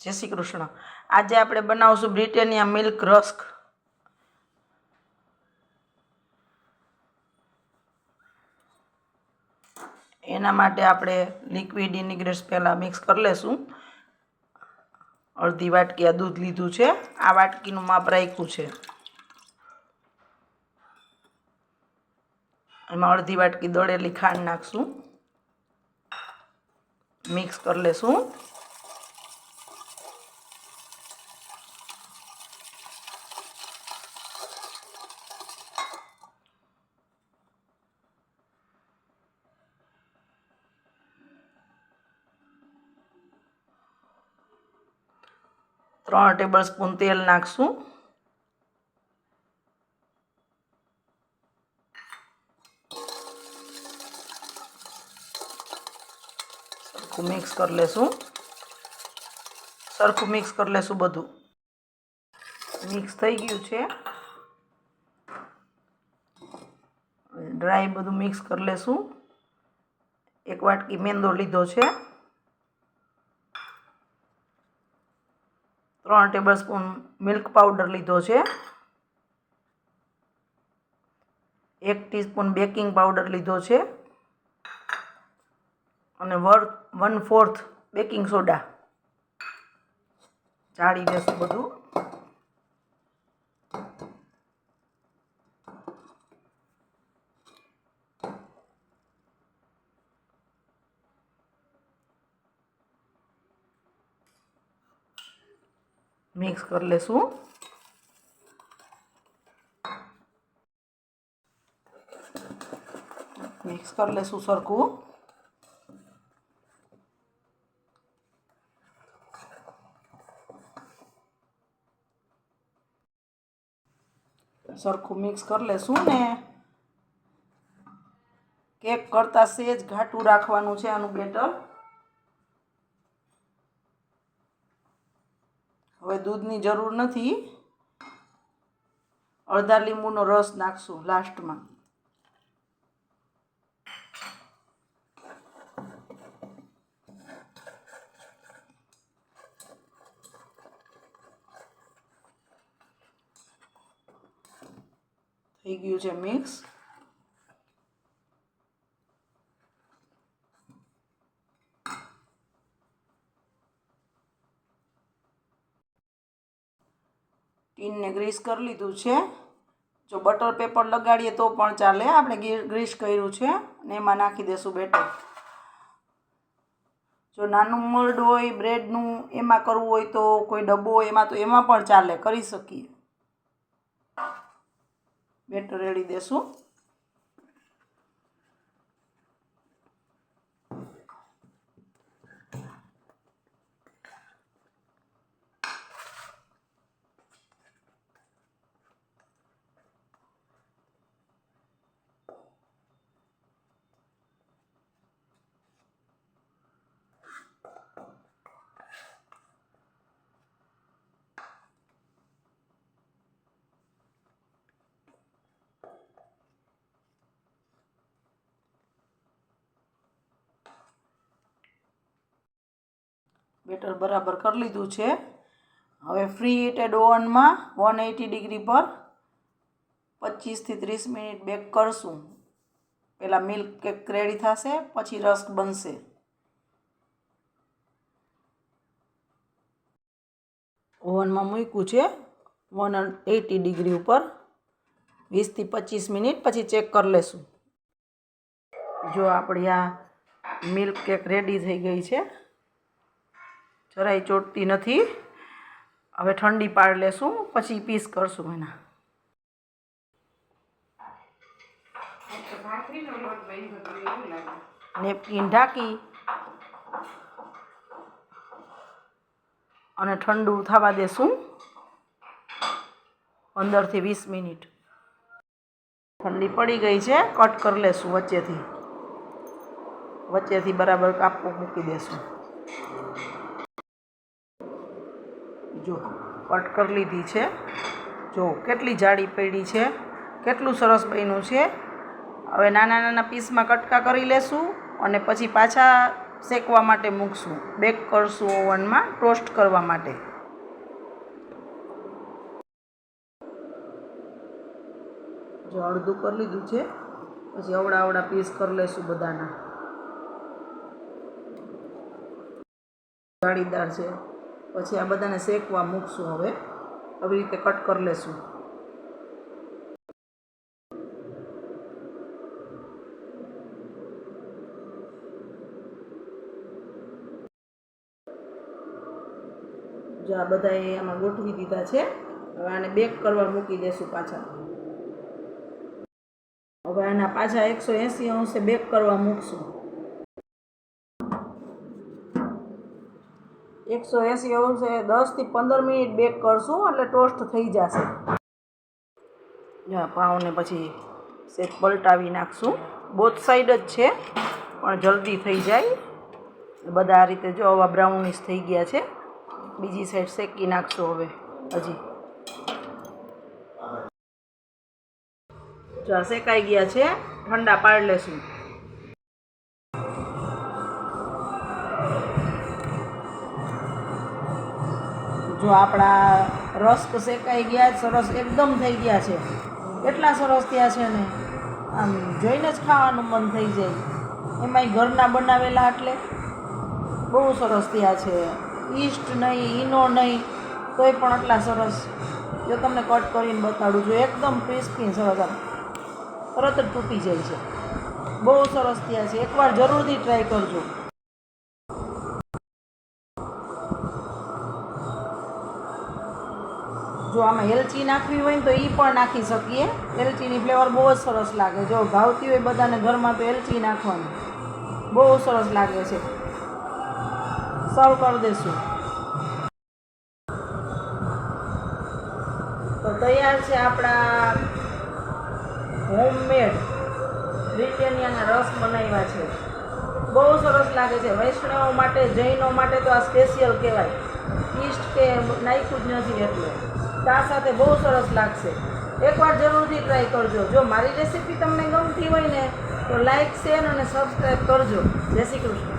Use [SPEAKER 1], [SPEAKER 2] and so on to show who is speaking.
[SPEAKER 1] જય શ્રી કૃષ્ણ. આજે આપણે બનાવશું બ્રિટેનિયા મિલ્ક રસ્ક. એના માટે આપણે લિક્વિડ ઇનિગ્રેટ્સ પહેલાં મિક્સ કરી લેશું. અડધી વાટકી આ દૂધ લીધું છે. આ વાટકીનું માપ રાખ્યું છે. એમાં અડધી વાટકી દળેલી ખાંડ નાખશું. મિક્સ કરી લેશું. ત્રણ ટેબલ સ્પૂન તેલ નાખશું. સરખું મિક્સ કરી લેશું. સરખું મિક્સ કરી લેશું બધું. મિક્સ થઈ ગયું છે. ડ્રાય બધું મિક્સ કરી લેશું. એક વાટકી મેંદો લીધો છે. ત્રણ ટેબલ સ્પૂન મિલ્ક પાવડર લીધો છે. એક ટીસ્પૂન બેકિંગ પાવડર લીધો છે. અને વર વન ફોર્થ બેકિંગ સોડા. ચાળી દેશું બધું. મિક્સ કરી લેશું. મિક્સ કરી લેશું સરખું. સરખું મિક્સ કરી લેશું ને. કેક કરતાં સેજ ઘાટું રાખવાનું છે આનું બેટર. હવે દૂધની જરૂર નથી. અડધા લીંબુનો રસ નાખશું લાસ્ટમાં. થઈ ગયું છે મિક્સ. ટીનને ગ્રીસ કરી લીધું છે. જો બટર પેપર લગાડીએ તો પણ ચાલે. આપણે ગ્રીસ કર્યું છે અને એમાં નાખી દેશું બેટર. જો નાનું મર્ડ હોય, બ્રેડનું એમાં કરવું હોય તો કોઈ ડબ્બો હોય, એમાં તો એમાં પણ ચાલે. કરી શકીએ. બેટર રેડી દેશું. બેટર બરાબર કરી લીધું છે. હવે ફ્રી હીટેડ ઓવનમાં વન એટી ડિગ્રી પર પચીસથી ત્રીસ મિનિટ બેક કરશું. પહેલાં મિલ્ક કેક રેડી થશે, પછી રસ્ક બનશે. ઓવનમાં મૂક્યું છે વન એટી ડિગ્રી ઉપર. વીસથી પચીસ મિનિટ પછી ચેક કરી લેશું. જો આપણી આ મિલ્ક કેક રેડી થઈ ગઈ છે. જરાય ચોટતી નથી. હવે ઠંડી પાડ લેશું, પછી પીસ કરશું એના. નેપકીન ઢાંકી અને ઠંડુ થવા દેશું પંદરથી વીસ મિનિટ. ઠંડી પડી ગઈ છે, કટ કરી લેશું વચ્ચેથી. વચ્ચેથી બરાબર કાપવું મૂકી દેશું. જો, કટ કરી લીધી છે. જો, કેટલી જાડી પડી છે, કેટલું સરસ બન્યું છે. હવે નાના નાના પીસમાં કટકા કરી લેશું અને પછી પાછા શેકવા માટે મૂકશું. બેક કરશું ઓવનમાં ટોસ્ટ કરવા માટે. જો, અડધું કરી લીધું છે. પછી અવડા અવડા પીસ કરી લેશું બધાના. જાળીદાર છે. પછી આ બધાને શેકવા મૂકશું હવે. આવી રીતે કટ કરી લેશું. જો આ બધાએ આમાં ગોઠવી દીધા છે. હવે આને બેક કરવા મૂકી દેશું પાછા. હવે આના પાછા એકસો એંસી અંશે બેક કરવા મૂકશું. એકસો એંસી અંશે દસથી પંદર મિનિટ બેક કરશું એટલે ટોસ્ટ થઈ જશે. પાઉને પછી સેજ પલટાવી નાખશું. બોથ સાઈડ જ છે, પણ જલ્દી થઈ જાય. બધા આ રીતે જો આવા બ્રાઉનિશ થઈ ગયા છે. બીજી સાઈડ શેકી નાખશું હવે, હજી. શેકાઈ ગયા છે, ઠંડા પાડી લેશું. જો આપણા રસ્ક શેકાઈ ગયા સરસ એકદમ થઈ ગયા છે. એટલા સરસ થયા છે ને, આમ જોઈને જ ખાવાનું મન થઈ જાય. એમાંય ઘરના બનાવેલા એટલે બહુ સરસ થયા છે. ઈસ્ટ નહીં, ઈનો નહીં, તોય પણ આટલા સરસ. જો તમને કટ કરીને બતાડું છું, એકદમ ક્રિસ્પી સરસ આમ. તરત જ તૂટી જાય છે. બહુ સરસ થયા છે. એકવાર જરૂરથી ટ્રાય કરજો. જો આમાં એલચી નાખવી હોય ને તો એ પણ નાખી શકીએ. એલચીની ફ્લેવર બહુ જ સરસ લાગે. જો ભાવતી હોય બધાને ઘરમાં તો એલચી નાખવાની. બહુ સરસ લાગે છે. સર્વ કરી દેશું. તો તૈયાર છે આપણા હોમમેડ બ્રિટેનિયાના રસ બનાવ્યા છે. બહુ સરસ લાગે છે. વૈષ્ણવો માટે, જૈનો માટે તો આ સ્પેશિયલ કહેવાય. ઈસ્ટ કે નાખ્યું જ નથી એટલે. ચા સાથે બહુ સરસ લાગશે. એકવાર જરૂરથી ટ્રાય કરજો. જો મારી રેસીપી તમને ગમતી હોય ને, તો લાઈક શેર અને સબસ્ક્રાઈબ કરજો. જય શ્રી કૃષ્ણ.